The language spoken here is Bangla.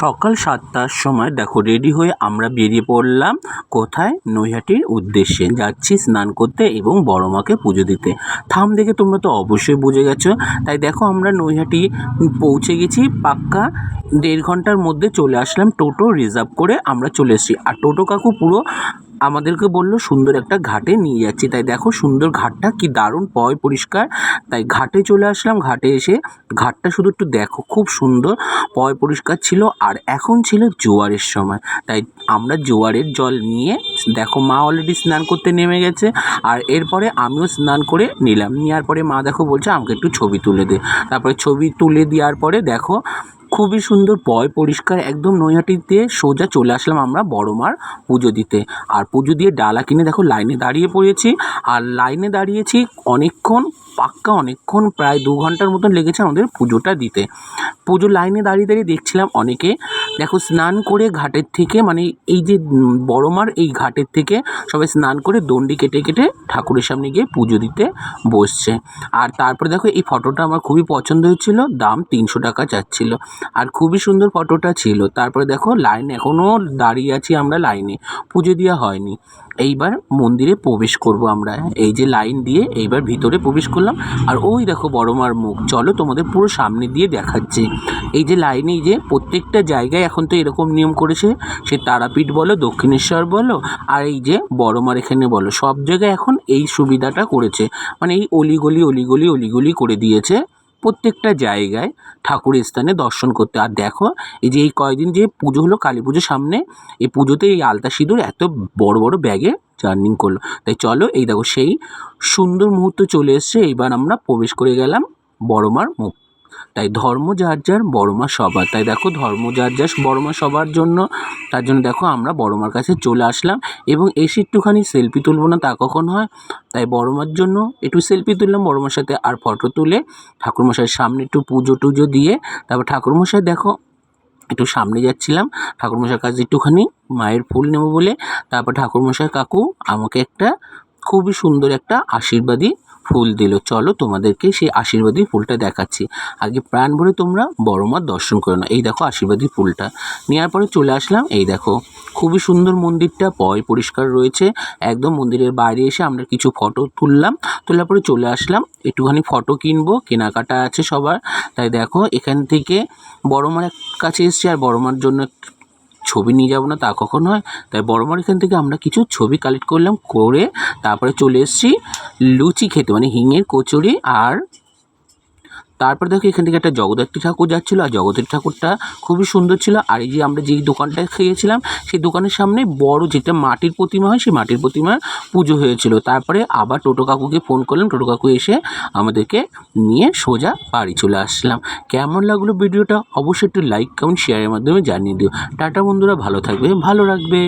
সকাল সাতটার সময় দেখো রেডি হয়ে আমরা বেরিয়ে পড়লাম কোথায়? নৈহাটির উদ্দেশ্যে। যাচ্ছি স্নান করতে এবং বড় মাকে পুজো দিতে। থাম দেখে তোমরা তো অবশ্যই বুঝে গেছো। তাই দেখো আমরা নৈহাটি পৌঁছে গেছি, পাক্কা দেড় ঘণ্টার মধ্যে চলে আসলাম টোটো রিজার্ভ করে আমরা চলে এসেছি। আর টোটো কাকু পুরো আমাদেরকে বলল, সুন্দর একটা ঘাটে নিয়ে যাচ্ছি। তাই দেখো, সুন্দর ঘাটটা কি দারুণ, পয় পরিষ্কার। তাই ঘাটে চলে আসলাম, ঘাটে এসে ঘাটটা শুধু একটু দেখো, খুব সুন্দর, পয় পরিষ্কার ছিল, আর এখন ছিল জোয়ারের সময়। তাই আমরা জোয়ারের জল নিয়ে, দেখো মা অলরেডি স্নান করতে নেমে গেছে, আর এরপরে আমিও স্নান করে নিলাম। নেওয়ার পরে মা দেখো বলছে, আমাকে একটু ছবি তুলে দে। তারপরে ছবি তুলে দেওয়ার পরে দেখো খুবই সুন্দর পয় পরিষ্কার একদম নৈহাটিতে সোজা চলে আসলাম আমরা বড় মার পুজো দিতে। আর পুজো দিয়ে ডালা কিনে দেখো লাইনে দাঁড়িয়ে পড়েছি। আর লাইনে দাঁড়িয়েছি অনেকক্ষণ, পাক্কা অনেকক্ষণ, প্রায় দু ঘণ্টার মতন লেগেছে আমাদের পুজোটা দিতে। পুজো লাইনে দাঁড়িয়ে দাঁড়িয়ে দেখছিলাম অনেকে। দেখো, স্নান করে ঘাটের থেকে মানে এই যে বড়মার মার, এই ঘাটের থেকে সবাই স্নান করে দণ্ডি কেটে কেটে ঠাকুরের সামনে গিয়ে পুজো দিতে বসছে। আর তারপরে দেখো, এই ফটোটা আমার খুবই পছন্দ হয়েছিল, দাম তিনশো টাকা চাচ্ছিল। আর খুবই সুন্দর ফটোটা ছিল। তারপরে দেখো, লাইন এখনও দাঁড়িয়ে আছি আমরা লাইনে, পুজো দেওয়া হয়নি। এইবার মন্দিরে প্রবেশ করব আমরা। এই যে লাইন দিয়ে এইবার ভিতরে প্রবেশ করলাম। আর ওই দেখো বড় মার মুখ। চলো তোমাদের পুরো সামনে দিয়ে দেখাচ্ছে। এই যে লাইনে যে প্রত্যেকটা জায়গায় এখন তো এরকম নিয়ম করেছে। সে তারাপীঠ বলো, দক্ষিণেশ্বর বলো, আর এই যে বড় মার এখানে বলো, সব জায়গায় এখন এই সুবিধাটা করেছে। মানে এই অলিগলি অলিগলি অলিগলি করে দিয়েছে। প্রত্যেকটা জায়গায় ঠাকুরের স্থানে দর্শন করতে। আর দেখো, এই যে এই কয়দিন যে পুজো হলো, কালী পুজোর সামনে, এই পুজোতে এই আলতা সিঁদুর এত বড় বড় ব্যাগে জার্নিং করল। তাই চলো, এই দেখো সেই সুন্দর মুহূর্ত চলে এসছে। এইবার আমরা প্রবেশ করে গেলাম বড়মার মুখ। তাই ধর্ম যার যার, বড় মা সবার। তাই দেখো, ধর্ম যার যার, বড় মা সবার জন্য, তার জন্য দেখো আমরা বড়মার কাছে চলে আসলাম এবং এসে একটুখানি সেলফি তুলবো না তা কখন হয়? তাই বড়মার জন্য একটু সেলফি তুললাম, বড় মার সাথে আর ফটো তুলে ঠাকুরমশাইয়ের সামনে একটু পুজো টুজো দিয়ে তারপর ঠাকুরমশাই দেখো, একটু সামনে যাচ্ছিলাম, ঠাকুরমশাইয়ের কাছে একটুখানি মায়ের ফুল নেব বলে, তারপর ঠাকুরমশাই, কাকু, আমাকে একটা খুবই সুন্দর একটা আশীর্বাদী ফুল দিল। চলো তোমাদেরকে সেই আশীর্বাদী ফুলটা দেখাচ্ছি। আগে প্রাণ ভরে তোমরা বড় মার দর্শন করে নাও এই দেখো আশীর্বাদী ফুলটা। নেওয়ার পরে চলে আসলাম, এই দেখো, খুবই সুন্দর মন্দিরটা, পয় পরিষ্কার রয়েছে। একদম মন্দিরের বাইরে এসে আমরা কিছু ফটো তুললাম। তোলার পরে চলে আসলাম, একটুখানি ফটো কিনবো, কেনাকাটা আছে সবার। তাই দেখো, এখান থেকে বড় মার কাছে এসছি আর বড় মার জন্য ছবি নিয়ে যাব না, তা কখন হয়। তাই বড় মার এখান থেকে আমরা কিছু ছবি কালেক্ট করলাম, করে তারপরে চলে এসেছি লুচি খেতে মানে হিঙের কচুরি আর তারপর দেখো এখান থেকে একটা জগদ্ধাত্রী ঠাকুর যাচ্ছিল, আর জগদ্ধাত্রী ঠাকুরটা খুবই সুন্দর ছিল। আর এই যে আমরা যেই দোকানটায় খেয়েছিলাম, সেই দোকানের সামনে বড় যেটা মাটির প্রতিমা হয়, সেই মাটির প্রতিমার পুজো হয়েছিল। তারপরে আবার টোটো কাকুকে ফোন করলাম, টোটো কাকু এসে আমাদেরকে নিয়ে সোজা বাড়ি চলে আসলাম। কেমন লাগল ভিডিওটা? অবশ্যই একটু লাইক কমেন্ট শেয়ারের মাধ্যমে জানিয়ে দিও। টাটা বন্ধুরা, ভালো থাকবে, ভালো রাখবে